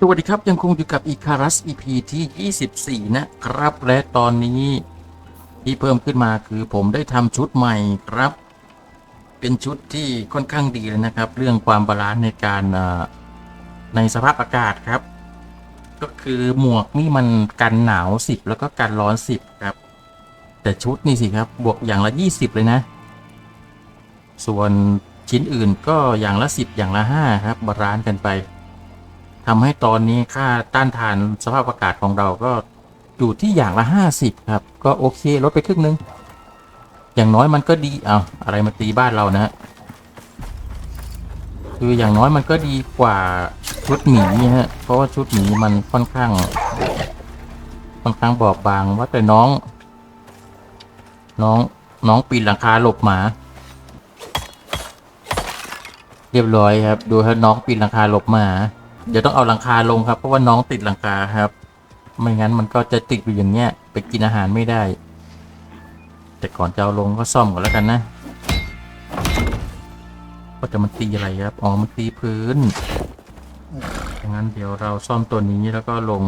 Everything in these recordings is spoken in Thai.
สวัสดีครับ ยังคงอยู่กับอีคารัส EP ที่ 24 นะครับ และตอนนี้ที่เพิ่มขึ้นมาคือผมได้ทำชุดใหม่ครับ เป็นชุดที่ค่อนข้างดีเลยนะครับ เรื่องความบาลานซ์ในการในสภาพอากาศครับ ก็คือหมวกนี่มันกันหนาว 10 แล้วก็กันร้อน 10 ครับ แต่ชุดนี่สิครับ บวกอย่างละ 20 เลยนะ ส่วนชิ้นอื่นก็อย่างละ 10 อย่างละ 5 ครับบาลานซ์กันไป ทำให้ตอนนี้ค่าต้านทานสภาพอากาศของเราก็อยู่ที่อย่างละ 50 ครับ ก็โอเค ลดไปครึ่งนึง อย่างน้อยมันก็ดี เอาอะไรมาตีบ้านเรานะฮะ คืออย่างน้อยมันก็ดีกว่าชุดหมีฮะ เพราะว่าชุดหมีมันค่อนข้าง ค่อนข้างบอบบางว่าแต่น้อง น้องน้องปีนหลังคาหลบหมา เรียบร้อยครับ ดูครับน้องปีนหลังคาหลบหมา เดี๋ยวต้องเอาหลังคาลงครับเพราะว่าน้องติดหลังคาครับ ไม่งั้นมันก็จะติดอยู่อย่างเงี้ยไปกินอาหารไม่ได้ แต่ก่อนจะเอาลงก็ซ่อมก่อนแล้วกันนะก็จะมันตีอะไรครับอ๋อมันตีพื้นดังนั้นเดี๋ยวเราซ่อมตัวนี้แล้วก็ลง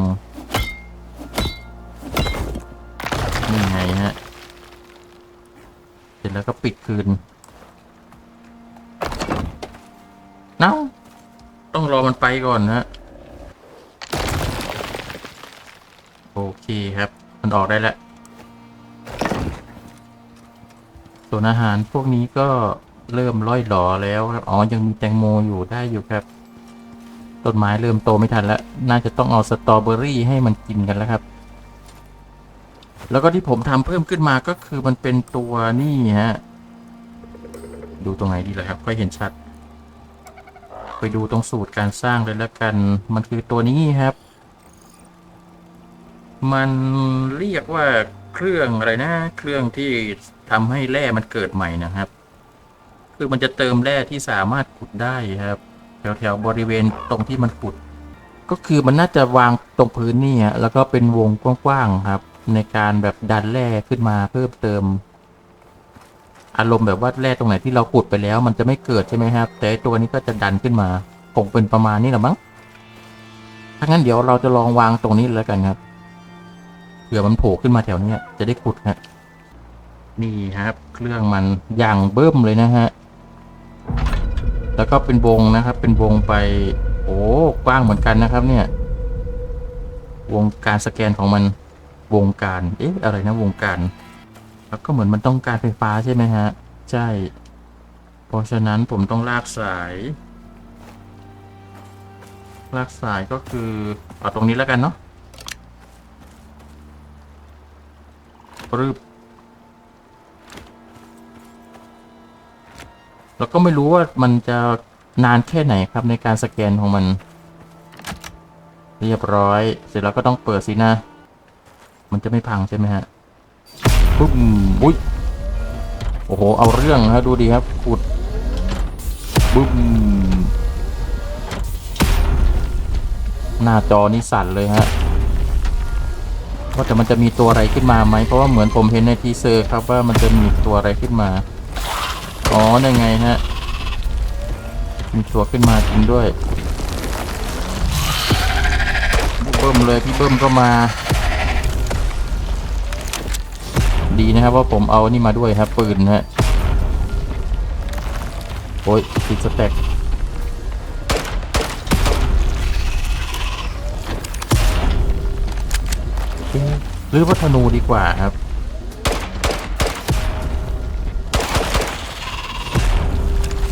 นี่ไงฮะเสร็จแล้วก็ปิดคืนเน้าต้อง มันไปก่อนนะโอเคครับ มันออกได้แล้ว ส่วนอาหารพวกนี้ก็เริ่มล่อยหลอแล้วครับ อ๋อ ยังมีแตงโมอยู่ได้อยู่ครับ ต้นไม้เริ่มโตไม่ทันแล้ว น่าจะต้องเอาสตรอเบอรี่ให้มันกินกันแล้วครับ แล้วก็ที่ผมทำเพิ่มขึ้นมาก็คือมันเป็นตัวนี่ฮะ ดูตรงไหนดีเล่ะครับ ค่อยเห็นชัด ไปดูตรงสูตรการสร้างเลยแล้วกัน มันคือตัวนี้ครับ มันเรียกว่าเครื่องอะไรนะ เครื่องที่ทำให้แร่มันเกิดใหม่นะครับ คือมันจะเติมแร่ที่สามารถขุดได้ครับ แถวๆบริเวณตรงที่มันขุด ก็คือมันน่าจะวางตรงพื้นนี่แล้วก็เป็นวงกว้างๆครับ ในการแบบดันแร่ขึ้นมาเพิ่มเติม อารมณ์แบบว่าแร่ตรงไหนที่เราขุดไปแล้ว มันจะไม่เกิดใช่ไหมครับ แต่ตัวนี้ก็จะดันขึ้นมาคงเป็นประมาณนี้แหละมั้งถ้างั้นเดี๋ยวเราจะลองวางตรงนี้แล้วกันครับเผื่อมันโผล่ขึ้นมาแถวเนี้ยจะได้ขุดฮะนี่ครับ เครื่องมันอย่างเบิ่มเลยนะฮะแล้วก็เป็นวงนะครับ เป็นวงไป โอ้กว้างเหมือนกันนะครับ เนี่ย วงการสแกนของมันวงการ เอ๊ะอะไรนะวงการ แล้วก็เหมือนมันต้องการไฟฟ้าใช่ไหมฮะ ใช่ เพราะฉะนั้นผมต้องลากสาย ลากสายก็คือเอาตรงนี้แล้วกันเนาะปรึบแล้วก็ไม่รู้ว่ามันจะนานแค่ไหนครับในการสแกนของมัน เรียบร้อย เสร็จแล้วก็ต้องเปิดสินะ มันจะไม่พังใช่ไหมฮะ ปุ๊บอุ้ยโอ้โห เอาเรื่องครับดูดีครับขุดบึ้มหน้าจอนี่สั่นเลยฮะว่าแต่มันจะมีตัวอะไรขึ้นมาไหมเพราะว่าเหมือนผมเห็นในทีเซอร์ครับว่ามันจะมีตัวอะไรขึ้นมา อ๋อได้ไงฮะ มีตัวขึ้นมาจริงด้วยเบิ้มเลยพี่เบิ้มก็มา ดีนะครับว่าผมเอานี่มาด้วยครับปืนนะฮะโอ้ยติดสแต็กหรือว่าธนูดีกว่าครับ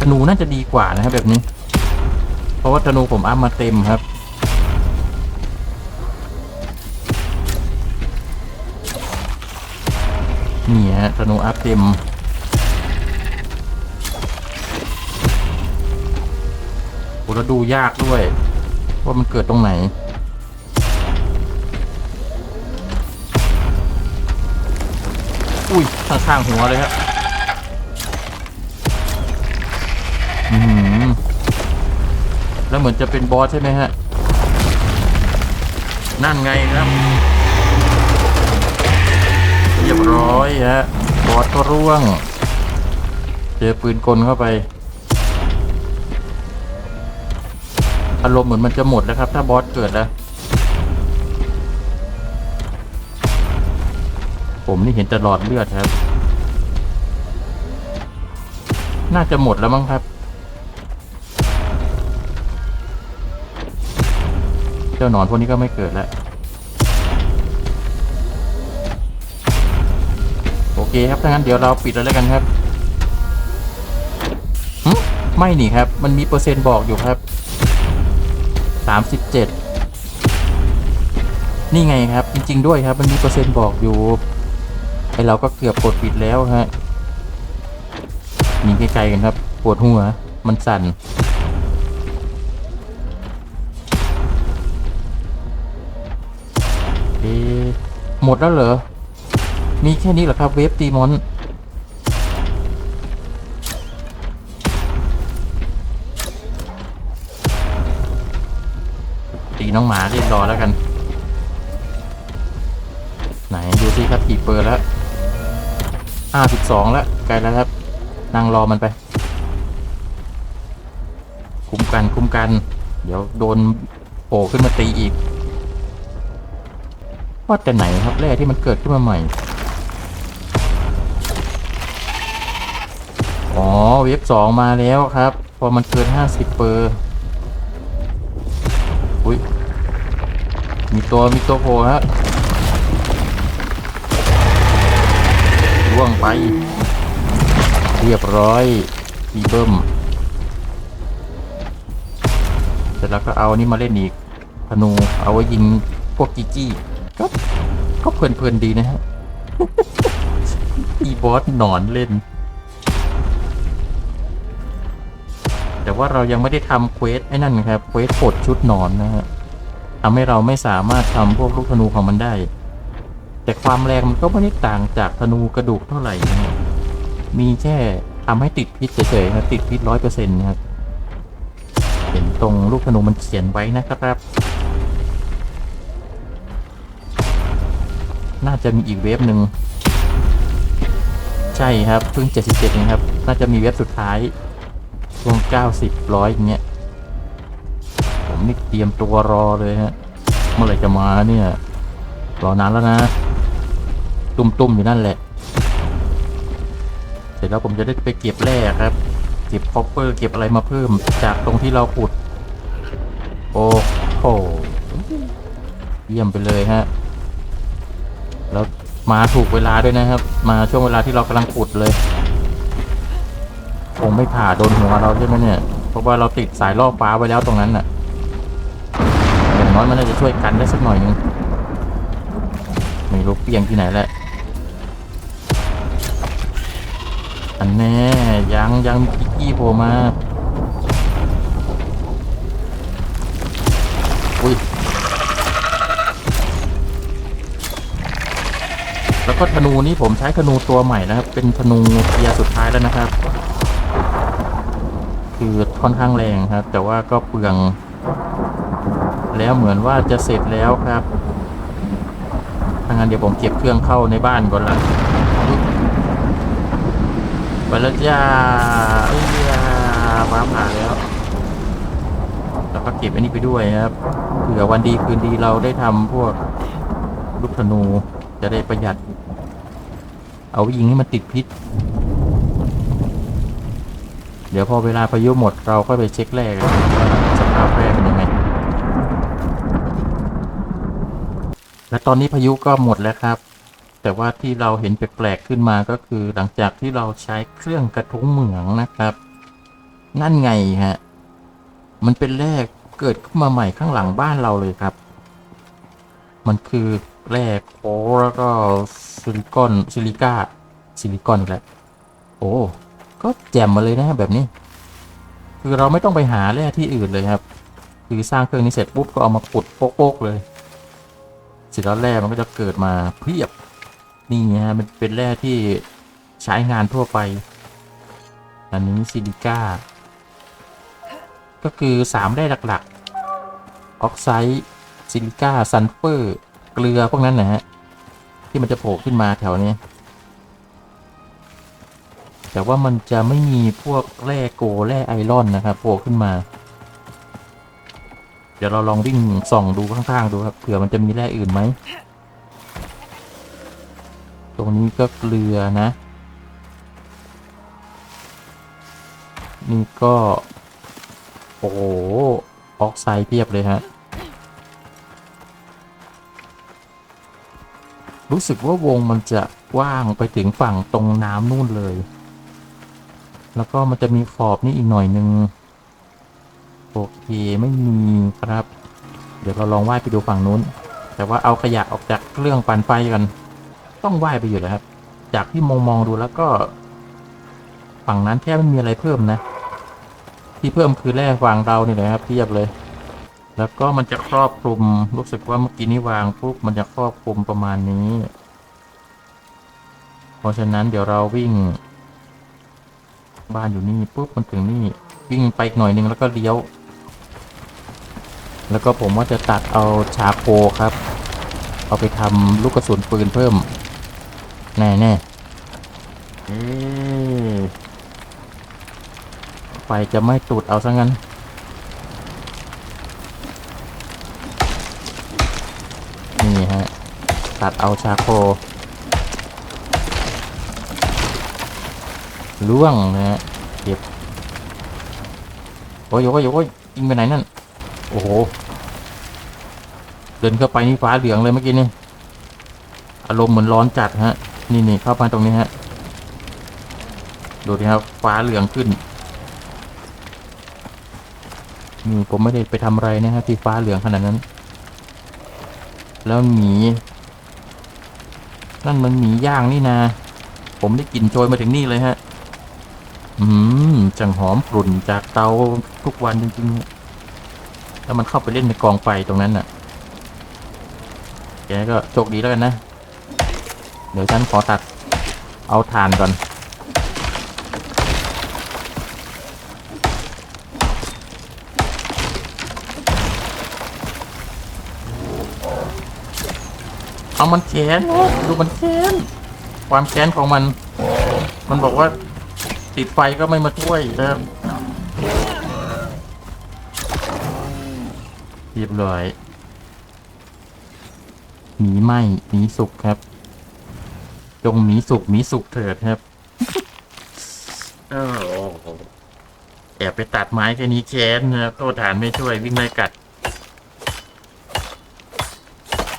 ธนูน่าจะดีกว่านะครับแบบนี้ เพราะว่าธนูผมอัพมาเต็มครับ นี่ฮะธนูอัพเต็มโอ้แล้วดูยากด้วย ว่ามันเกิดตรงไหนอุ้ยข้างๆหัวเลยครับอือหือแล้วเหมือนจะเป็นบอสใช่ไหมฮะ นั่นไงครับ ยบร้อยฮะบอสก็ร่วง เจอปืนกลเข้าไป อารมณ์เหมือนมันจะหมดแล้วครับ ถ้าบอสเกิดแล้ว ผมนี่เห็นตลอดเลือดครับ น่าจะหมดแล้วมั้งครับ เจ้าหนอนพวกนี้ก็ไม่เกิดแล้ว เคครับถ้างั้นเดี๋ยวเราปิดแล้วแล้วกันครับหึไม่นี่ครับ มันมีเปอร์เซ็นต์บอกอยู่ครับสามสิบเจ็ดนี่ไงครับ จริง ๆ ด้วยครับ มันมีเปอร์เซ็นต์บอกอยู่ไอเราก็เกือบกดปิดแล้วฮะนี่ไกลๆกันครับปวดหัวมันสั่นหมดแล้วเหรอ มีแค่นี้เหรอครับเวฟตีมอนตีน้องหมาเรียบร้อยแล้วกัน ไหนดูสิครับกี่เปอร์แล้วห้าสิบสองแล้วไกลแล้วครับนั่งรอมันไป คุ้มกันคุ้มกัน เดี๋ยวโดนโผล่ขึ้นมาตีอีกว่าแต่ไหนครับแร่ที่มันเกิดขึ้นมาใหม่ อ๋อ เว็บสองมาแล้วครับ พอมันเกินห้าสิบเปอร์อุ้ย มีตัว มีตัวโผล่ฮะล่วงไป เรียบร้อยทีเบิ้มเสร็จแล้วก็เอานี่มาเล่นอีกธนูเอาไว้ยิงพวกจีจี้ก็ก็เพลินๆดีนะฮะ อีบอสหนอนเล่น แต่ว่าเรายังไม่ได้ทำเควสไอ้นั่นครับเควสปลดชุดหนอนนะฮะทำให้เราไม่สามารถทำพวกลูกธนูของมันได้ แต่ความแรงมันก็ไม่ได้ต่างจากธนูกระดูกเท่าไหร่นะมีแค่ทำให้ติดพิษเฉยๆครับติดพิษร้อยเปอร์เซ็นต์นะครับเห็นตรงลูกธนูมันเขียนไว้นะครับ น่าจะมีอีกเวฟหนึ่งใช่ครับเพิ่ง77เองครับ น่าจะมีเว็บสุดท้าย ช่วง 90ร้อยอย่างเงี้ย ผมนี่เตรียมตัวรอเลยฮะ เมื่อไหร่จะมาเนี่ย รอนานแล้วนะ ตุ่มๆอยู่นั่นแหละ เสร็จแล้วผมจะได้ไปเก็บแร่ครับ เก็บคอปเปอร์เก็บอะไรมาเพิ่ม จากตรงที่เราขุด โอ้โห เยี่ยมไปเลยฮะ แล้วมาถูกเวลาด้วยนะครับ มาช่วงเวลาที่เรากำลังขุดเลย คงไม่ผ่าโดนหัวเราใช่ไหมเนี่ย เพราะว่าเราติดสายล่อฟ้าไว้แล้วตรงนั้นน่ะ อย่างน้อยมันน่าจะช่วยกันได้สักหน่อยนึง ไม่รู้เปียงที่ไหนแหละ อันแน่ยังยังมีกี้โผล่มา อุ้ย แล้วก็ธนูนี่ผมใช้ธนูตัวใหม่นะครับ เป็นธนูเทียร์สุดท้ายแล้วนะครับ คือค่อนข้างแรงครับ แต่ว่าก็เปลือง แล้วเหมือนว่าจะเสร็จแล้วครับถ้างั้นเดี๋ยวผมเก็บเครื่องเข้าในบ้านก่อนละไปแล้วจ้าเอ้ยฟ้าผ่าแล้วแล้วก็เก็บอันนี้ไปด้วยครับเผื่อวันดีคืนดีเราได้ทำพวกลูกธนูจะได้ประหยัด เอายิงให้มันติดพิษ เดี๋ยวพอเวลาพายุหมดเราก็ไปเช็คแรกสภาพแรกเป็นยังไง และตอนนี้พายุก็หมดแล้วครับ แต่ว่าที่เราเห็นแปลกๆขึ้นมาก็คือหลังจากที่เราใช้เครื่องกระทุ้งเหมืองนะครับ นั่นไงฮะ มันเป็นแร่เกิดขึ้นมาใหม่ข้างหลังบ้านเราเลยครับ มันคือแร่โคแล้วก็ซิลิคอนซิลิก้าซิลิคอนอีกแล้วโอ้ ก็แจ่มมาเลยนะแบบนี้ คือเราไม่ต้องไปหาแร่ที่อื่นเลยครับ คือสร้างเครื่องนี้เสร็จปุ๊บก็เอามาขุดโป๊กๆเลยเสร็จแล้วแร่มันก็จะเกิดมาเพียบนี่ฮะมันเป็นแร่ที่ใช้งานทั่วไป อันนี้ซิลิก้า ก็คือสามแร่หลักๆ ออกไซด์ซิลิก้าซัลเฟอร์ เกลือพวกนั้นนะฮะ ที่มันจะโผล่ขึ้นมาแถวนี้ แต่ว่ามันจะไม่มีพวกแร่โกแร่ไอรอนนะครับโผล่ขึ้นมา เดี๋ยวเราลองวิ่งส่องดูข้างๆดูครับเผื่อมันจะมีแร่อื่นไหม ตรงนี้ก็เกลือนะ นี่ก็ โอ้โหออกไซด์เพียบเลยฮะรู้สึกว่าวงมันจะกว้างไปถึงฝั่งตรงน้ำนู่นเลย แล้วก็มันจะมีขอบนี่อีกหน่อยนึงโอเคไม่มีครับ เดี๋ยวเราลองว่ายไปดูฝั่งนู้น แต่ว่าเอาขยะออกจากเครื่องปั่นไฟกัน ต้องว่ายไปอยู่แล้วครับ จากที่มองมองดูแล้วก็ ฝั่งนั้นแทบไม่มีอะไรเพิ่มนะ ที่เพิ่มคือแร่วางเรานี่แหละครับเทียบเลย แล้วก็มันจะครอบคลุมรู้สึกว่าเมื่อกี้นี้วางปุ๊บมันจะครอบคลุมประมาณนี้ เพราะฉะนั้นเดี๋ยวเราวิ่ง บ้านอยู่นี่ปุ๊บมันถึงนี่วิ่งไปอีกหน่อยนึงแล้วก็เลี้ยว แล้วก็ผมว่าจะตัดเอาชาโคครับ เอาไปทำลูกกระสุนปืนเพิ่ม แน่แน่ไฟจะไม่ตูดเอาซะงั้นนี่ฮะ ตัดเอาชาโค ล่วงนะฮะเก็บโอ้ยโอ้ยโอ้ยยิงไปไหนนั่น โอ้โห เดินเข้าไปนี่ฟ้าเหลืองเลยเมื่อกี้นี่ อารมณ์เหมือนร้อนจัดฮะ นี่นี่เข้ามาตรงนี้ฮะ ดูดิครับ ฟ้าเหลืองขึ้น นี่ผมไม่ได้ไปทำอะไรนะฮะที่ฟ้าเหลืองขนาดนั้น แล้วหมีนั่นมันหมีย่างนี่นาผมได้กลิ่นโชยมาถึงนี่เลยฮะ อืมจังหอมกลุ่นจากเตาทุกวันจริงๆแล้วมันเข้าไปเล่นในกองไฟตรงนั้นน่ะ แกก็โชคดีแล้วกันนะ เดี๋ยวฉันขอตัดเอาถ่านก่อน เอามันแค้นดูมันแค้นความแค้นของมัน มันบอกว่า ติดไฟก็ไม่มาช่วยนะครับเรียบร้อยหมีไหมหมีสุกครับ จงหมีสุกหมีสุกเถิดครับโอ้โหแอบไปตัดไม้แค่นี้แค้นนะครับโทษฐานไม่ช่วยวิ่งไล่กัด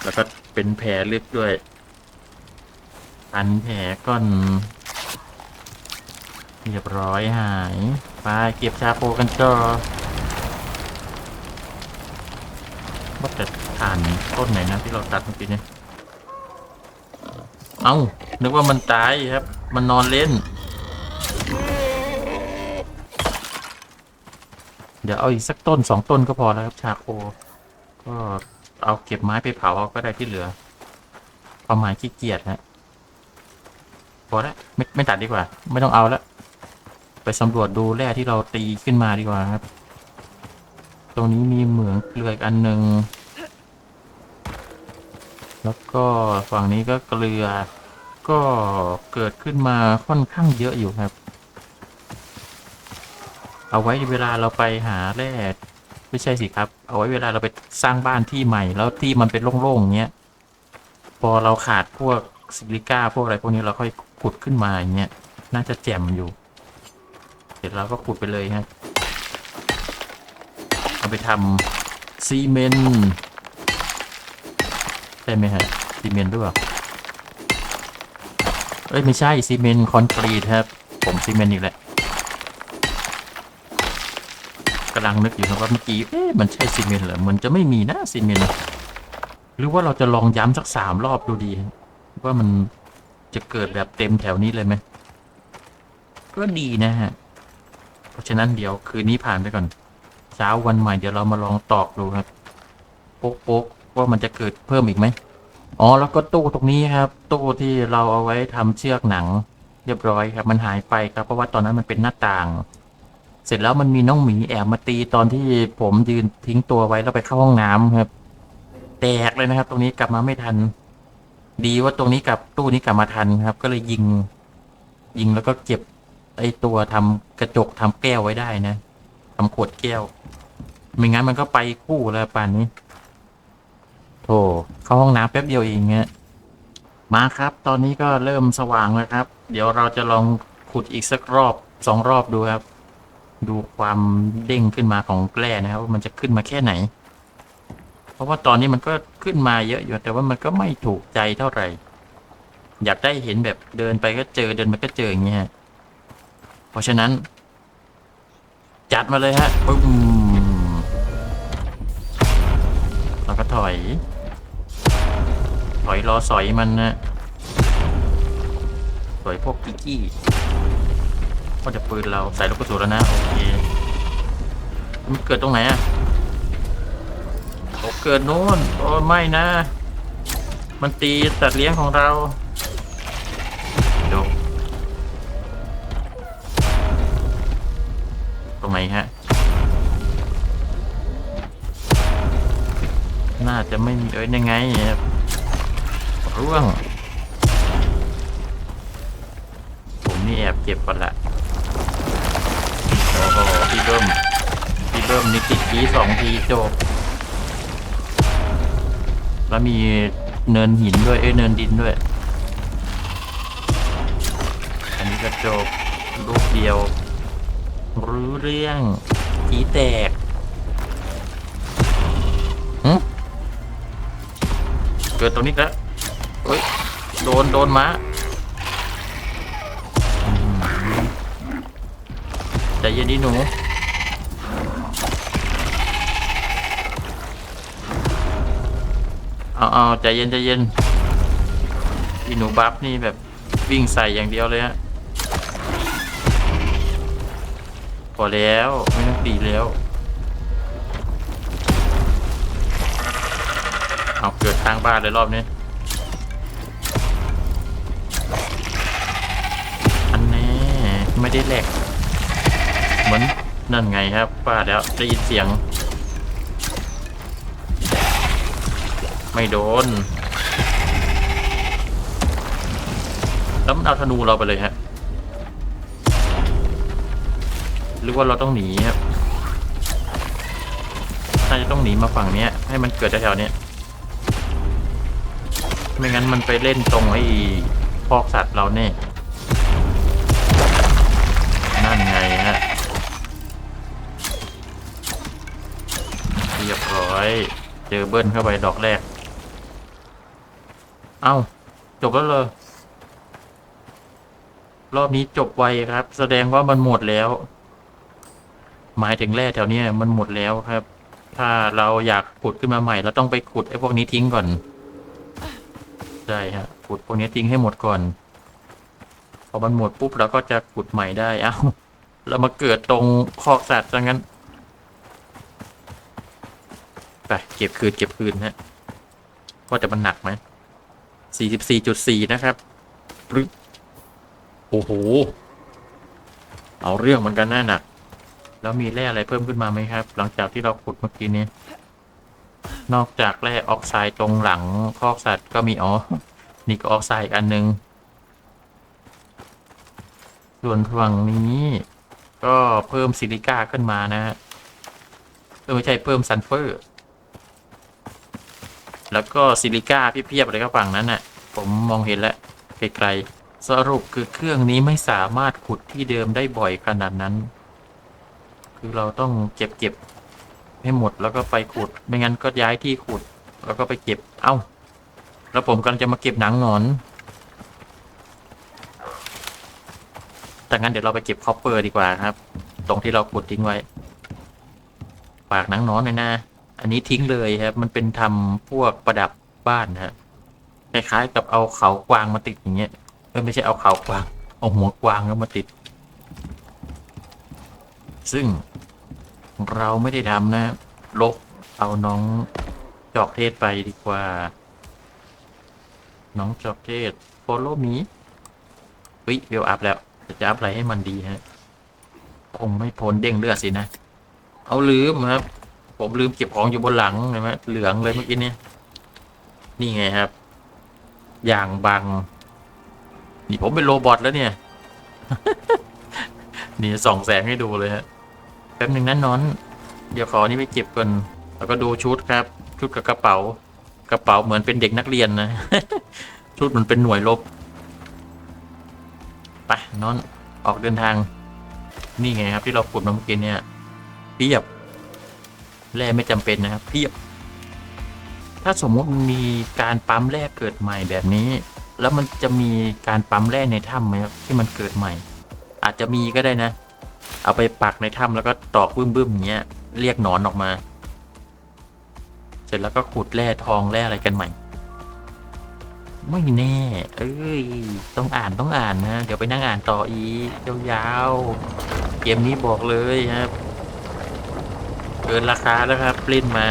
แล้วก็เป็นแผลลึกด้วยพันแผลก้อน เรียบร้อยหาย ไปเก็บชาโปกันก็ว่าแต่ฐานต้นไหนนะที่เราตัดเมื่อกี้เนี่ย เอ้า นึกว่ามันตายครับ มันนอนเล่น เดี๋ยวเอาอีกสักต้นสองต้นก็พอแล้วครับชาโค ก็เอาเก็บไม้ไปเผาเอาก็ได้ที่เหลือความหมายขี้เกียจฮะพอแล้วไม่ไม่ตัดดีกว่า ไม่ต้องเอาแล้ว ไปสำรวจดูแร่ที่เราตีขึ้นมาดีกว่าครับ ตรงนี้มีเหมืองเกลืออีกอันหนึ่งแล้วก็ฝั่งนี้ก็เกลือ ก็เกิดขึ้นมาค่อนข้างเยอะอยู่ครับ เอาไว้เวลาเราไปหาแร่ไม่ใช่สิครับ เอาไว้เวลาเราไปสร้างบ้านที่ใหม่ แล้วที่มันเป็นโล่งๆอย่างเงี้ย พอเราขาดพวกซิลิก้าพวกอะไรพวกนี้เราค่อยขุดขึ้นมาอย่างเงี้ย น่าจะแจ่มอยู่ เสร็จแล้วก็ขุดไปเลยฮะ เอาไปทำซีเมนต์ใช่ไหมฮะซีเมนต์ด้วยเปล่าเอ้ย ไม่ใช่ซีเมนต์คอนกรีตครับ ผมซีเมนต์อีกแหละกำลังนึกอยู่นะว่าเมื่อกี้ เอ๊ะมันใช่ซีเมนต์เหรอ มันจะไม่มีนะซีเมนต์หรือว่าเราจะลองย้ำสักสามรอบดูดี ว่ามันจะเกิดแบบเต็มแถวนี้เลยไหมก็ดีนะฮะ ราะฉะนั้นเดี๋ยวคืนนี้ผ่านไปก่อน เช้าวันใหม่เดี๋ยวเรามาลองตอกดูครับโป๊กโป๊กว่ามันจะเกิดเพิ่มอีกไหมอ๋อแล้วก็ตู้ตรงนี้ครับ ตู้ที่เราเอาไว้ทำเชือกหนัง เรียบร้อยครับ มันหายไปครับ เพราะว่าตอนนั้นมันเป็นหน้าต่าง เสร็จแล้วมันมีน้องหมีแอบมาตีตอนที่ผมยืนทิ้งตัวไว้แล้วไปเข้าห้องน้ำครับ แตกเลยนะครับ ตรงนี้กลับมาไม่ทัน ดีว่าตรงนี้กับตู้นี้กลับมาทันครับ ก็เลยยิง ยิงแล้วก็เก็บ ไอตัวทำกระจกทำแก้วไว้ได้นะทำขวดแก้ว ไม่งั้นมันก็ไปคู่แล้วป่านนี้โธ่เข้าห้องน้ำแป๊บเดียวเองเงี้ยมาครับ ตอนนี้ก็เริ่มสว่างแล้วครับ เดี๋ยวเราจะลองขุดอีกสักรอบสองรอบดูครับ ดูความเด้งขึ้นมาของแกล้นะครับว่ามันจะขึ้นมาแค่ไหน เพราะว่าตอนนี้มันก็ขึ้นมาเยอะอยู่แต่ว่ามันก็ไม่ถูกใจเท่าไหร่ อยากได้เห็นแบบเดินไปก็เจอเดินไปก็เจออย่างเงี้ย ราะฉะนั้น จัดมาเลยฮะปึ้มแล้วก็ถอย ถอยรอสอยมันนะสอยพวกกิกกี้ก็จะปืนเราใส่ลูกกระสุนแล้วนะ โอเคมันเกิดตรงไหนอะโอเกิดโน้นโอ้ไม่นะ มันตีสัตว์เลี้ยงของเรา ไหนฮะ น่าจะไม่มีเอ้ยยังไงครับร่วง ผมนี่แอบเก็บก่อนละโอ้โหพี่เบิ้มพี่เบิ้มนี่ติดทีสองทีจบ แล้วมีเนินหินด้วยเอ้ยเนินดินด้วย อันนี้ก็จบลูกเดียว รู้เรื่องทีแตกหึเกิดตรงนี้แล้วเฮ้ย โดน โดนม้าอื้อหือใจเย็นดิหนู เอาเอาใจเย็นใจเย็นอีหนูบัฟนี่แบบวิ่งใส่อย่างเดียวเลยฮะ พอแล้วไม่ต้องตีแล้ว เอาเกิดทางบ้านเลยรอบนี้ อันแน่ไม่ได้แหลก เหมือนนั่นไงครับป้าแล้วได้ยินเสียง ไม่โดน แล้วมันเอาธนูเราไปเลยฮะ รือว่าเราต้องหนีครับน่าจะต้องหนีมาฝั่งเนี้ย ให้มันเกิดแถวๆเนี้ยไม่งั้นมันไปเล่นตรงไอ้พอกสัตว์เราแน่นั่นไงฮะเรียบร้อย เจอเบิ้ลเข้าไปดอกแรก เอ้า จบแล้วเลยรอบนี้จบไวครับ แสดงว่ามันหมดแล้ว หมายถึงแร่แถวเนี้ยมันหมดแล้วครับ ถ้าเราอยากขุดขึ้นมาใหม่เราต้องไปขุดไอ้พวกนี้ทิ้งก่อนใช่ฮะขุดพวกนี้ทิ้งให้หมดก่อน พอมันหมดปุ๊บเราก็จะขุดใหม่ได้เอ้าเรามาเกิดตรงคอกสัตว์ซะงั้นไปเก็บคืนเก็บคืนฮะว่าแต่มันหนักไหมสี่สิบสี่จุดสี่นะครับปรึ๊บโอ้โห เอาเรื่องเหมือนกันน่าหนัก แล้วมีแร่อะไรเพิ่มขึ้นมาไหมครับ หลังจากที่เราขุดเมื่อกี้นี้ นอกจากแร่ออกไซด์ตรงหลังคอกสัตว์ก็มีอ๋อนี่ก็ออกไซด์อีกอันหนึง ส่วนฝั่งนี้ ก็เพิ่มซิลิก้าขึ้นมานะฮะไม่ใช่เพิ่มซัลเฟอร์ แล้วก็ซิลิก้าเพียบๆเลยครับฝั่งนั้นน่ะ ผมมองเห็นแล้วไกลๆสรุปคือเครื่องนี้ไม่สามารถขุดที่เดิมได้บ่อยขนาดนั้น คือเราต้องเก็บเก็บให้หมดแล้วก็ไปขุด ไม่งั้นก็ย้ายที่ขุด แล้วก็ไปเก็บ เอ้า แล้วผมกำลังจะมาเก็บหนังหนอน แต่งั้นเดี๋ยวเราไปเก็บคอปเปอร์ดีกว่าครับ ตรงที่เราขุดทิ้งไว้ฝากหนังหนอนหน่อยนะ อันนี้ทิ้งเลยครับ มันเป็นทำพวกประดับบ้านนะครับคล้ายๆกับเอาเขากวางมาติดอย่างเงี้ย ไม่ใช่เอาเขากวาง เอาหัวกวางแล้วมาติด ซึ่ง เราไม่ได้ทำนะ ลบเอาน้องจอกเทศไปดีกว่า น้องจอกเทศโฟโลมีวิเวลอัพแล้ว จะจะอัพอะไรให้มันดีฮะคงไม่พ้นเด้งเลือดสินะ เอาลืมครับ ผมลืมเก็บของอยู่บนหลังเห็นไหมเหลืองเลยเมื่อกี้เนี่ยนี่ไงครับ อย่างบังนี่ผมเป็นโรบอทแล้วเนี่ย นี่ส่องแสงให้ดูเลยฮะ แป๊บหนึ่งนั้นนอน เดี๋ยวขอนี่ไปเก็บก่อนแล้วก็ดูชุดครับ ชุดกับกระเป๋า กระเป๋าเหมือนเป็นเด็กนักเรียนนะ ชุดเหมันเป็นหน่วยรบไปนอนออกเดินทาง นี่ไงครับที่เราขุดมาเมื่อกี้เนี่ยเพียบแร่ไม่จำเป็นนะครับเพียบ ถ้าสมมติมีการปั๊มแร่เกิดใหม่แบบนี้ แล้วมันจะมีการปั๊มแร่ในถ้ำไหมครับที่มันเกิดใหม่ อาจจะมีก็ได้นะ เอาไปปักในถ้ำแล้วก็ตอกบึ้มๆเงี้ยเรียกหนอนออกมา เสร็จแล้วก็ขุดแร่ทองแร่อะไรกันใหม่ ไม่แน่ เอ้ย ต้องอ่านต้องอ่านนะ เดี๋ยวไปนั่งอ่านต่ออีกยาวๆเกมนี้บอกเลยครับเกินราคาแล้วครับเล่นมา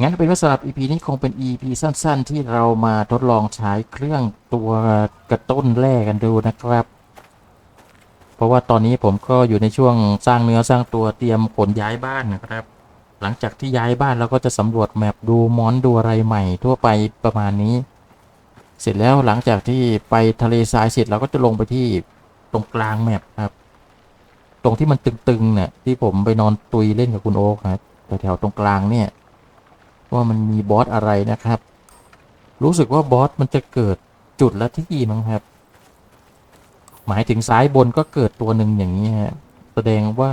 งั้นเป็นว่าสำหรับ EP นี้คงเป็น EP สั้น ๆ ที่เรามาทดลองใช้เครื่องตัวกระตุ้นแร่กันดูนะครับ ราะว่าตอนนี้ผมก็อยู่ในช่วงสร้างเนื้อสร้างตัวเตรียมขนย้ายบ้านนะครับ หลังจากที่ย้ายบ้านเราก็จะสำรวจแมปดูมอนดูอะไรใหม่ ทั่วไปประมาณนี้ เสร็จแล้วหลังจากที่ไปทะเลทรายเสร็จเราก็จะลงไปที่ตรงกลางแมปครับ ตรงที่มันตึงๆเนี่ยที่ผมไปนอนตุยเล่นกับคุณโอ๊คครับแถวๆตรงกลางเนี่ยว่ามันมีบอสอะไรนะครับ รู้สึกว่าบอสมันจะเกิดจุดละที่มั้งครับ มายถึงซ้ายบนก็เกิดตัวหนึ่งอย่างนี้ฮะแสดงว่า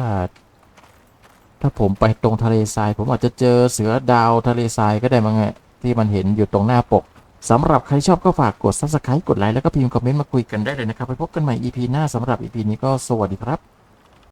ถ้าผมไปตรงทะเลทราย ผมอาจจะเจอเสือดาวทะเลทรายก็ได้มั้งฮะที่มันเห็นอยู่ตรงหน้าปกสำหรับใครชอบก็ฝากกด subscribe กดไลค์แล้วก็พิมพ์คอมเมนต์มาคุยกันได้เลยนะครับ ไปพบกันใหม่ EP หน้าสำหรับ EP นี้ก็สวัสดีครับ